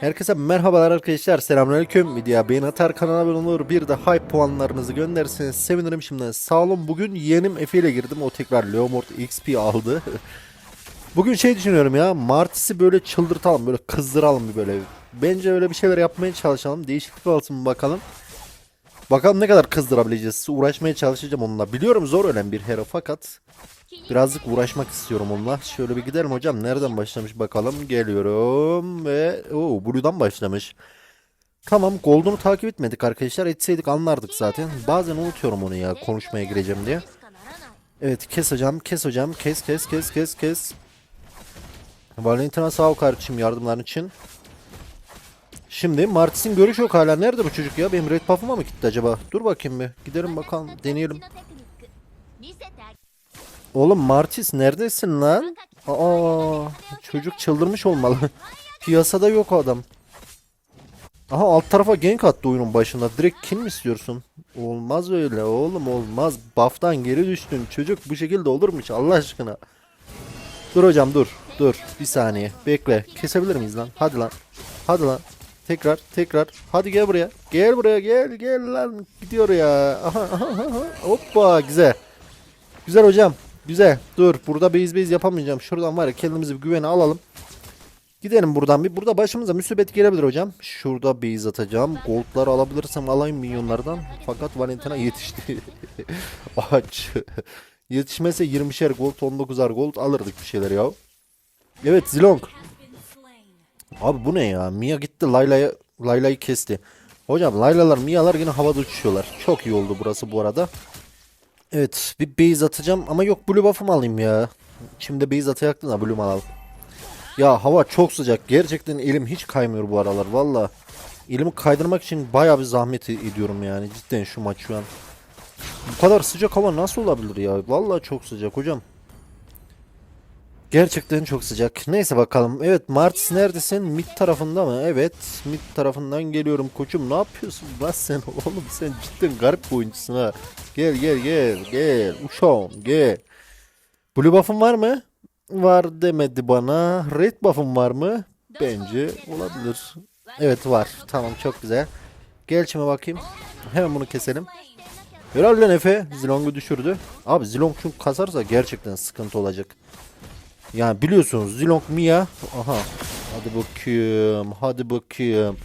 Herkese merhabalar arkadaşlar. Selamünaleyküm. Videoya beğen atar kanala abone olur. Bir de hype puanlarınızı gönderirseniz sevinirim şimdiden. Sağ olun. Bugün yeğenim Efe ile girdim. O tekrar Leomord XP aldı. Bugün şey düşünüyorum ya. Martis'i böyle çıldırtalım. Böyle kızdıralım bir böyle. Bence öyle bir şeyler yapmaya çalışalım. Değişiklik olsun bakalım. Bakalım ne kadar kızdırabileceğiz. Uğraşmaya çalışacağım onunla. Biliyorum zor ölen bir hero fakat Birazcık uğraşmak istiyorum onunla. Şöyle bir gidelim hocam. Nereden başlamış bakalım. Geliyorum ve o Blue'dan başlamış. Tamam Gold'unu takip etmedik arkadaşlar. Etseydik anlardık zaten. Bazen unutuyorum onu ya konuşmaya gireceğim diye. Evet kes hocam kes hocam kes kes kes kes kes. Valentina sağ ol kardeşim yardımların için. Şimdi Martis'in görüş yok hala. Nerede bu çocuk ya? Benim red buff'ıma mı gitti acaba? Dur bakayım bir. Gidelim bakalım deneyelim. Oğlum Martis neredesin lan? Aa, çocuk çıldırmış olmalı. Piyasada yok adam. Aha alt tarafa gank attı oyunun başında. Direkt kim istiyorsun? Olmaz öyle oğlum olmaz. Buff'tan geri düştün. Çocuk bu şekilde olur mu hiç Allah aşkına? Dur hocam dur. Dur bir saniye. Bekle. Kesebilir miyiz lan? Hadi lan. Hadi lan. Tekrar tekrar. Hadi gel buraya. Gel buraya gel gel lan. Gidiyor ya. Aha, aha, aha. Hoppa güzel. Güzel hocam. Güzel. Dur. Burada base base yapamayacağım. Şuradan var ya kendimizi bir güvene alalım. Gidelim buradan bir. Burada başımıza musibet gelebilir hocam. Şurada base atacağım. Gold'lar alabilirsem alayım milyonlardan. Fakat Valentina yetişti. Aç. Yetişmese 20'şer gold 19'ar gold alırdık bir şeyler ya. Evet Zilong. Abi bu ne ya? Mia gitti Layla'ya Layla'yı kesti. Hocam Laylalar Mia'lar yine havada uçuşuyorlar. Çok iyi oldu burası bu arada. Evet bir base atacağım ama yok blue buff'ımı alayım ya. Şimdi base atacaktım da blue alalım. Ya hava çok sıcak. Gerçekten elim hiç kaymıyor bu aralar valla. Elimi kaydırmak için bayağı bir zahmet ediyorum yani cidden şu maç şu an. Bu kadar sıcak hava nasıl olabilir ya? Valla çok sıcak hocam. Gerçekten çok sıcak. Neyse bakalım. Evet Martis neredesin? Mid tarafında mı? Evet. Mid tarafından geliyorum koçum. Ne yapıyorsun lan sen? Oğlum sen cidden garip bir oyuncusun ha. Gel gel gel gel. Uşağım gel. Blue buff'ın var mı? Var demedi bana. Red buff'ın var mı? Bence olabilir. Evet var. Tamam çok güzel. Gel şimdi bakayım. Hemen bunu keselim. Helal lan Efe. Zilong'u düşürdü. Abi Zilong çünkü kasarsa gerçekten sıkıntı olacak. Yani biliyorsunuz Zilong Mia. Aha. Hadi bakayım. Hadi bakayım.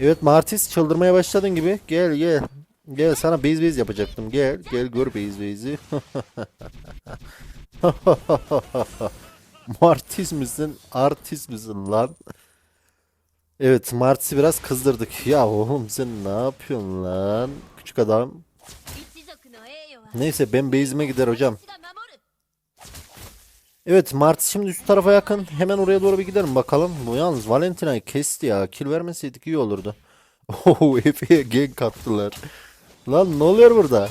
Evet Martis çıldırmaya başladın gibi. Gel gel. Gel sana base base yapacaktım. Gel gel gör base base'i. Martis misin? Artist misin lan? Evet Martis'i biraz kızdırdık. Ya oğlum sen ne yapıyorsun lan? Küçük adam. Neyse ben base'ime gider hocam. Evet Martis şimdi üst tarafa yakın. Hemen oraya doğru bir gidelim bakalım. Bu yalnız Valentina'yı kesti ya. Kill vermeseydik iyi olurdu. Oo Efe'ye gank attılar. Lan ne oluyor burada?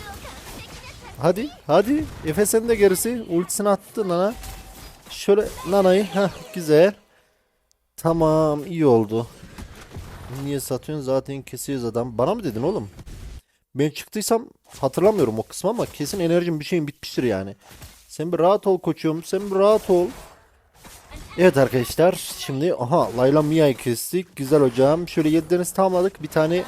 Hadi hadi. Efe sen de gerisi. Ultisini attı Nana. Şöyle Nana'yı. Heh güzel. Tamam iyi oldu. Niye satıyorsun zaten kesiyoruz adam. Bana mı dedin oğlum? Ben çıktıysam hatırlamıyorum o kısmı ama kesin enerjim bir şeyin bitmiştir yani. Sen bir rahat ol koçum. Sen bir rahat ol. Evet arkadaşlar. Şimdi aha Layla Mia'yı kestik. Güzel hocam. Şöyle 7 deniz tamamladık. Bir tane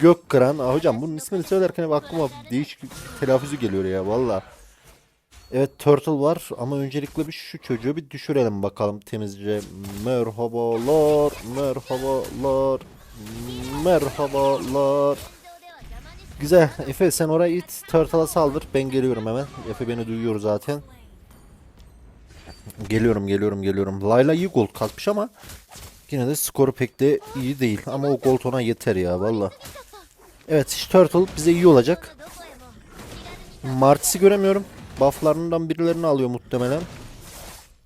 gök kıran. Aa, hocam bunun ismini söylerken hep aklıma değişik telaffuzu geliyor ya valla. Evet Turtle var ama öncelikle bir şu çocuğu bir düşürelim bakalım temizce. Merhabalar, merhabalar, merhabalar. Güzel. Efe sen oraya it. Turtle'a saldır. Ben geliyorum hemen. Efe beni duyuyor zaten. Geliyorum geliyorum geliyorum. Layla iyi gold kasmış ama yine de skoru pek de iyi değil. Ama o gold ona yeter ya valla. Evet Turtle bize iyi olacak. Martis'i göremiyorum. Bufflarından birilerini alıyor muhtemelen.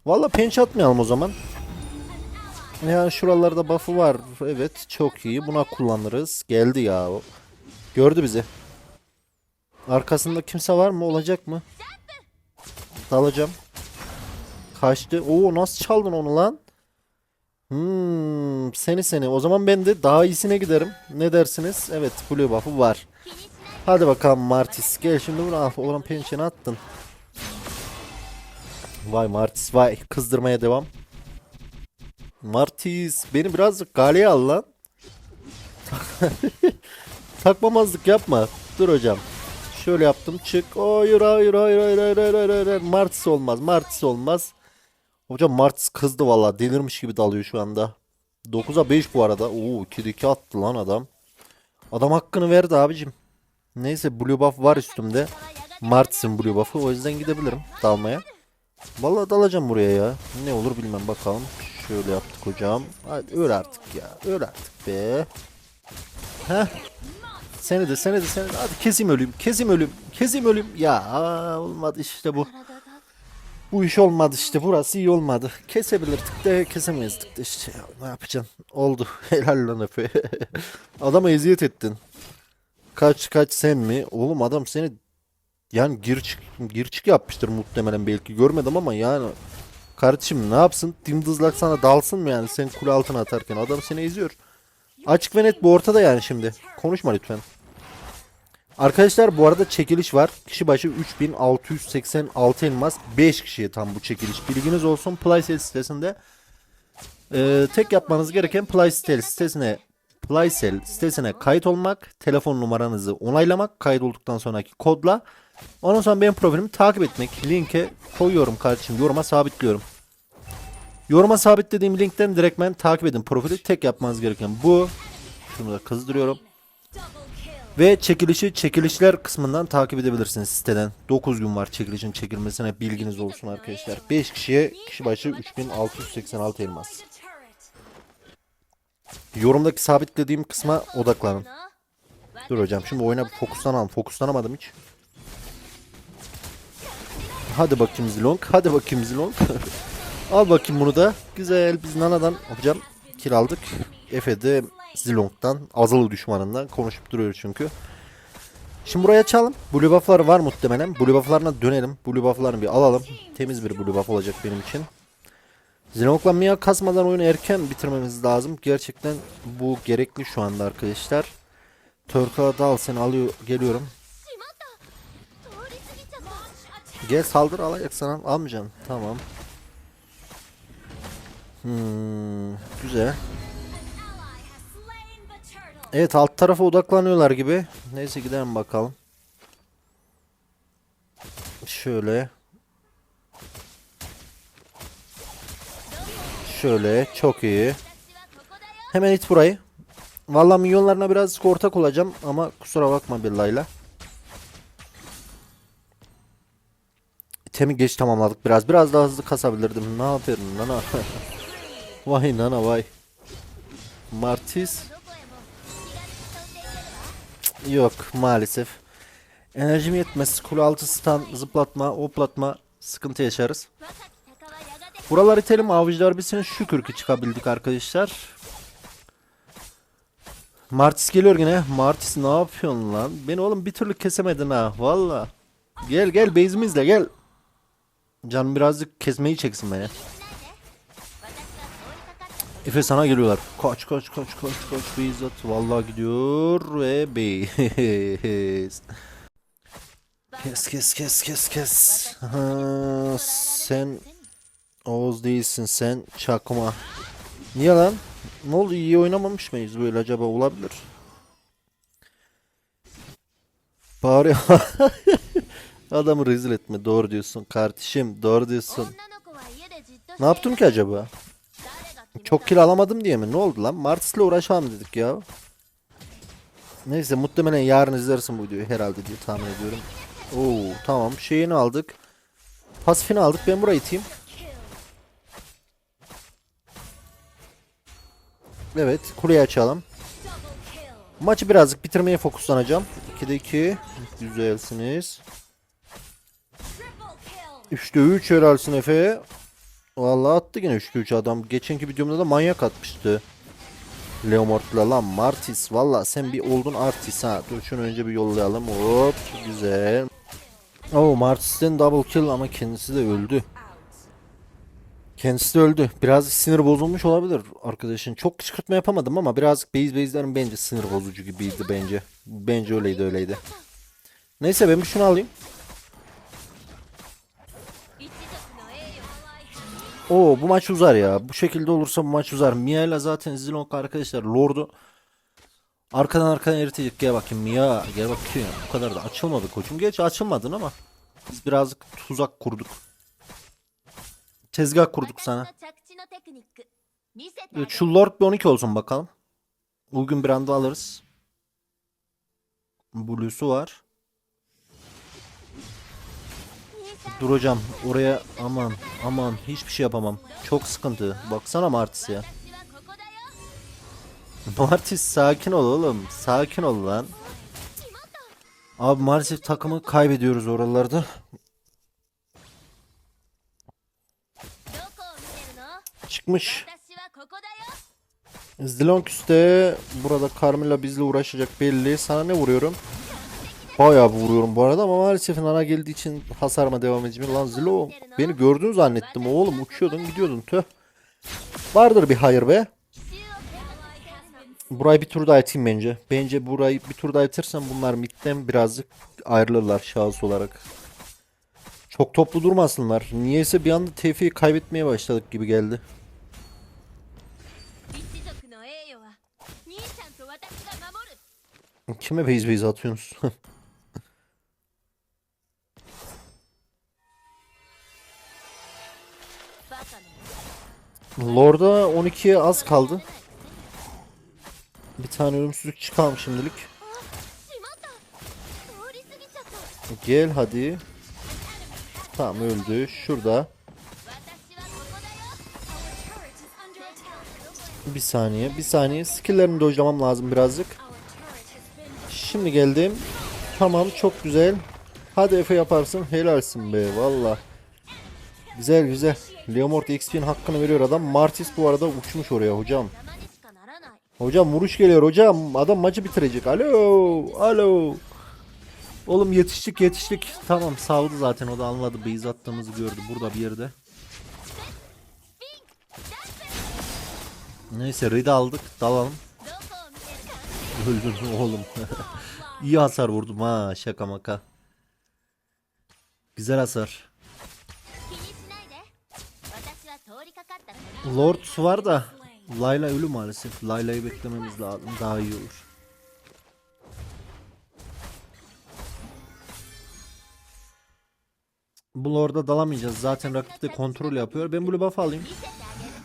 Valla penç atmayalım o zaman. Yani şuralarda buff'ı var. Evet çok iyi. Buna kullanırız. Geldi ya. Gördü bizi. Arkasında kimse var mı? Olacak mı? Dalacağım. Kaçtı. Oo nasıl çaldın onu lan? Hmm, seni seni. O zaman ben de daha iyisine giderim. Ne dersiniz? Evet, blue buff'ı var. Hadi bakalım Martis. Gel şimdi bunu al. Oğlan pençeni attın. Vay Martis vay. Kızdırmaya devam. Martis beni birazcık galeye al lan. Takmamazlık yapma. Dur hocam. Şöyle yaptım çık. Hayır hayır hayır hayır hayır hayır hayır hayır. Martis olmaz Martis olmaz. Hocam Martis kızdı valla delirmiş gibi dalıyor şu anda. 9'a 5 bu arada. Oo 2'de 2 attı lan adam. Adam hakkını verdi abicim. Neyse blue buff var üstümde. Martis'in blue buff'ı o yüzden gidebilirim dalmaya. Vallahi dalacağım buraya ya. Ne olur bilmem bakalım. Şöyle yaptık hocam. Hadi öl artık ya. Öl artık be. Heh. Seni de seni de seni de. Hadi keseyim öleyim. Keseyim öleyim. Keseyim öleyim. Ya olmadı işte bu. Bu iş olmadı işte. Burası iyi olmadı. Kesebilirdik de kesemezdik de işte. Ya, ne yapacaksın? Oldu. Helal lan Efe. Adama eziyet ettin. Kaç kaç sen mi? Oğlum adam seni yani gir çık, gir çık yapmıştır muhtemelen belki. Görmedim ama yani kardeşim ne yapsın? Dimdızlak sana dalsın mı yani sen kule altına atarken? Adam seni eziyor. Açık ve net bu ortada yani şimdi. Konuşma lütfen. Arkadaşlar bu arada çekiliş var. Kişi başı 3686 elmas. 5 kişiye tam bu çekiliş. Bilginiz olsun. Playsale sitesinde. Ee, tek yapmanız gereken Playsale sitesine Playsale sitesine kayıt olmak, telefon numaranızı onaylamak, kayıt olduktan sonraki kodla. Ondan sonra benim profilimi takip etmek. Linke koyuyorum kardeşim. Yoruma sabitliyorum. Yoruma sabitlediğim linkten direktmen takip edin profili. Tek yapmanız gereken bu. Şunu da kızdırıyorum. Ve çekilişi çekilişler kısmından takip edebilirsiniz siteden. 9 gün var çekilişin çekilmesine bilginiz olsun arkadaşlar. 5 kişiye kişi başı 3686 elmas. Yorumdaki sabitlediğim kısma odaklanın. Dur hocam şimdi oyuna bir fokuslanalım. Fokuslanamadım hiç. Hadi bakayım Zilong. Hadi bakayım Zilong. Al bakayım bunu da. Güzel. Biz Nana'dan hocam kiraldık. Efe de Zilong'dan. Azılı düşmanından konuşup duruyoruz çünkü. Şimdi buraya açalım. Blue buff'lar var muhtemelen. Blue buff'larına dönelim. Blue buff'larını bir alalım. Temiz bir blue buff olacak benim için. Zilong'la Mia kasmadan oyunu erken bitirmemiz lazım. Gerçekten bu gerekli şu anda arkadaşlar. Turtle'a dal seni alıyor geliyorum. Gel saldır alacak sana almayacaksın. Tamam. Hmm, güzel. Evet alt tarafa odaklanıyorlar gibi. Neyse gidelim bakalım. Şöyle. Şöyle çok iyi. Hemen it burayı. Vallahi milyonlarına biraz ortak olacağım ama kusura bakma Billa'yla. Temi geç tamamladık biraz. Biraz daha hızlı kasabilirdim. Ne yapıyorum nana? vay nana vay. Martis. Yok maalesef. Enerjim yetmez. Kule altı stun, zıplatma, hoplatma sıkıntı yaşarız. Buralar itelim. Avcılar bitsin. Şükür ki çıkabildik arkadaşlar. Martis geliyor yine. Martis ne yapıyorsun lan? Beni oğlum bir türlü kesemedin ha. Valla. Gel gel base'imizle gel. Canım birazcık kesmeyi çeksin beni. Efe sana geliyorlar. Kaç kaç kaç kaç kaç Beyzat. Vallahi gidiyor ve Beyz. Kes kes kes kes kes. Ha, sen Oğuz değilsin sen çakma. Niye lan? Ne oldu iyi oynamamış mıyız böyle acaba olabilir. Bari adamı rezil etme doğru diyorsun kardeşim doğru diyorsun. Ne yaptım ki acaba? Çok kill alamadım diye mi? Ne oldu lan? Martis'le uğraşalım dedik ya. Neyse muhtemelen yarın izlersin bu videoyu herhalde diye tahmin ediyorum. Oo tamam şeyini aldık. Pasifini aldık ben burayı iteyim. Evet kuleyi açalım. Maçı birazcık bitirmeye fokuslanacağım. 2'de 2. Güzelsiniz. 3'te 3 helalsin Efe. Vallahi attı yine 3'te 3 adam. Geçenki videomda da manyak atmıştı. Leomort'la lan Martis. Valla sen bir oldun artist ha. Dur şunu önce bir yollayalım. Hop güzel. Oo Martis'ten double kill ama kendisi de öldü. Kendisi de öldü. Biraz sinir bozulmuş olabilir arkadaşın. Çok kışkırtma yapamadım ama birazcık base base'lerin bence sinir bozucu gibiydi bence. Bence öyleydi öyleydi. Neyse ben bir şunu alayım. Oo bu maç uzar ya. Bu şekilde olursa bu maç uzar. Mia zaten Zilong arkadaşlar Lord'u arkadan arkadan eritecek. Gel bakayım Mia. Gel bakayım. Bu kadar da açılmadı koçum. Geç açılmadın ama biz birazcık tuzak kurduk. Tezgah kurduk sana. Evet, şu Lord bir 12 olsun bakalım. Bugün bir anda alırız. Blue'su var. Dur hocam oraya aman aman hiçbir şey yapamam. Çok sıkıntı. Baksana Martis ya. Martis sakin ol oğlum. Sakin ol lan. Abi maalesef takımı kaybediyoruz oralarda. Çıkmış. Zilonkus de burada Carmilla bizle uğraşacak belli. Sana ne vuruyorum? Bayağı vuruyorum bu arada ama maalesef ana geldiği için hasarıma devam edeceğim. Lan Zilo beni gördüğünü zannettim oğlum uçuyordun gidiyordun tüh. Vardır bir hayır be. Burayı bir tur daha iteyim bence. Bence burayı bir tur daha itersem bunlar midden birazcık ayrılırlar şahıs olarak. Çok toplu durmasınlar. Niyeyse bir anda TF'yi kaybetmeye başladık gibi geldi. Kime base base atıyorsunuz? Lord'a 12'ye az kaldı. Bir tane ölümsüzlük çıkalım şimdilik. Gel hadi. Tamam öldü. Şurada. Bir saniye. Bir saniye. Skill'lerimi dojlamam lazım birazcık. Şimdi geldim. Tamam çok güzel. Hadi Efe yaparsın. Helalsin be valla. Güzel güzel. Leomort XP'nin hakkını veriyor adam. Martis bu arada uçmuş oraya hocam. Hocam vuruş geliyor hocam. Adam maçı bitirecek. Alo. Alo. Oğlum yetiştik yetiştik. Tamam sağladı zaten o da anladı. Beyz attığımızı gördü burada bir yerde. Neyse Red'i aldık. Dalalım. Öldün oğlum. İyi hasar vurdum ha şaka maka. Güzel hasar. Lord var da Layla ölü maalesef. Layla'yı beklememiz lazım. Daha iyi olur. Bu Lord'a dalamayacağız. Zaten rakip de kontrol yapıyor. Ben bu buff alayım.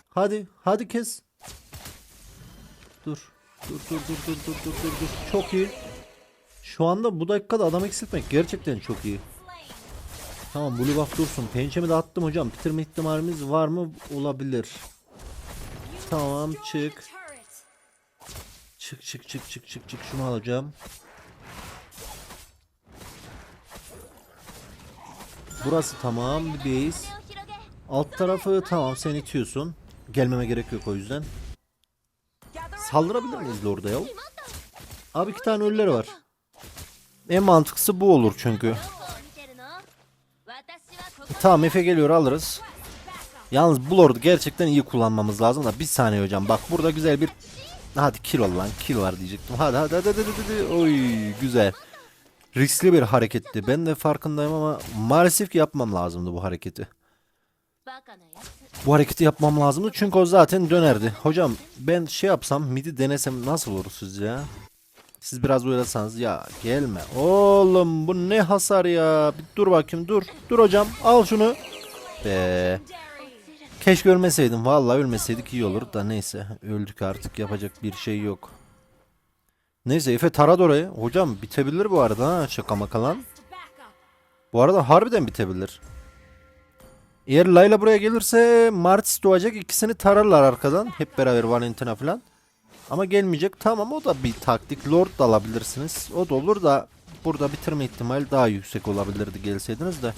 Hadi. Hadi kes. Dur. Dur dur dur dur dur dur dur. Çok iyi. Şu anda bu dakikada adam eksiltmek gerçekten çok iyi. Tamam blue buff dursun. Pençemi de hocam. Bitirme ihtimalimiz var mı? Olabilir. Tamam çık. Çık çık çık çık çık çık. Şunu alacağım. Burası tamam bir base. Alt tarafı tamam sen itiyorsun. Gelmeme gerek yok o yüzden. Saldırabilir miyiz orada ya? Abi iki tane ölüleri var. En mantıklısı bu olur çünkü. Tamam Efe geliyor alırız. Yalnız bu lord'u gerçekten iyi kullanmamız lazım da bir saniye hocam. Bak burada güzel bir hadi kill ol lan kill var diyecektim. Hadi hadi hadi hadi, hadi. Oy güzel. Riskli bir hareketti. Ben de farkındayım ama maalesef ki yapmam lazımdı bu hareketi. Bu hareketi yapmam lazımdı çünkü o zaten dönerdi. Hocam ben şey yapsam midi denesem nasıl olur sizce ya? Siz biraz oylasanız ya gelme. Oğlum bu ne hasar ya. Bir dur bakayım dur. Dur hocam al şunu. Be. Keşke ölmeseydim. Vallahi ölmeseydik iyi olur da neyse. Öldük artık yapacak bir şey yok. Neyse Efe taradı orayı. Hocam bitebilir bu arada ha şaka maka lan. Bu arada harbiden bitebilir. Eğer Layla buraya gelirse Martis doğacak ikisini tararlar arkadan. Hep beraber Valentina falan. Ama gelmeyecek. Tamam o da bir taktik. Lord da alabilirsiniz. O da olur da burada bitirme ihtimali daha yüksek olabilirdi gelseydiniz de.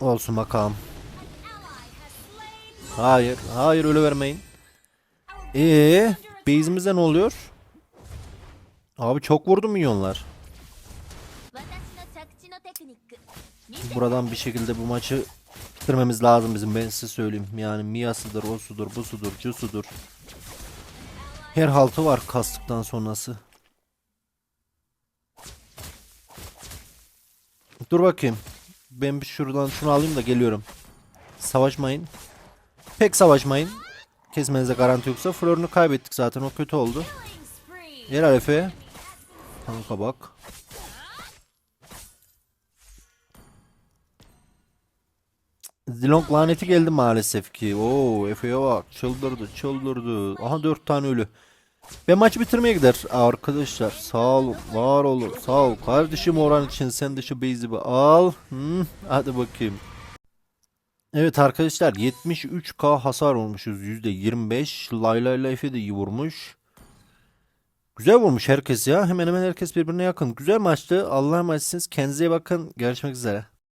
Olsun bakalım. Hayır. Hayır öyle vermeyin. Eee base'imizde ne oluyor? Abi çok vurdu milyonlar. Buradan bir şekilde bu maçı bitirmemiz lazım bizim ben size söyleyeyim. Yani Mia'sıdır, o sudur, bu sudur, cu sudur. Her haltı var kastıktan sonrası. Dur bakayım. Ben bir şuradan şunu alayım da geliyorum. Savaşmayın. Pek savaşmayın. Kesmenize garanti yoksa. Flor'unu kaybettik zaten. O kötü oldu. Helal Efe. Kanka bak. Zilong laneti geldi maalesef ki. Oo Efe'ye bak. Çıldırdı çıldırdı. Aha 4 tane ölü. Ve maç bitirmeye gider arkadaşlar. Sağ olun, var olun, sağ ol. Kardeşim oran için sen de şu base'i al. Hı, hadi bakayım. Evet arkadaşlar 73k hasar olmuşuz %25. Layla Efe de iyi vurmuş. Güzel vurmuş herkes ya. Hemen hemen herkes birbirine yakın. Güzel maçtı. Allah'a emanetsiniz. Kendinize bakın. Görüşmek üzere.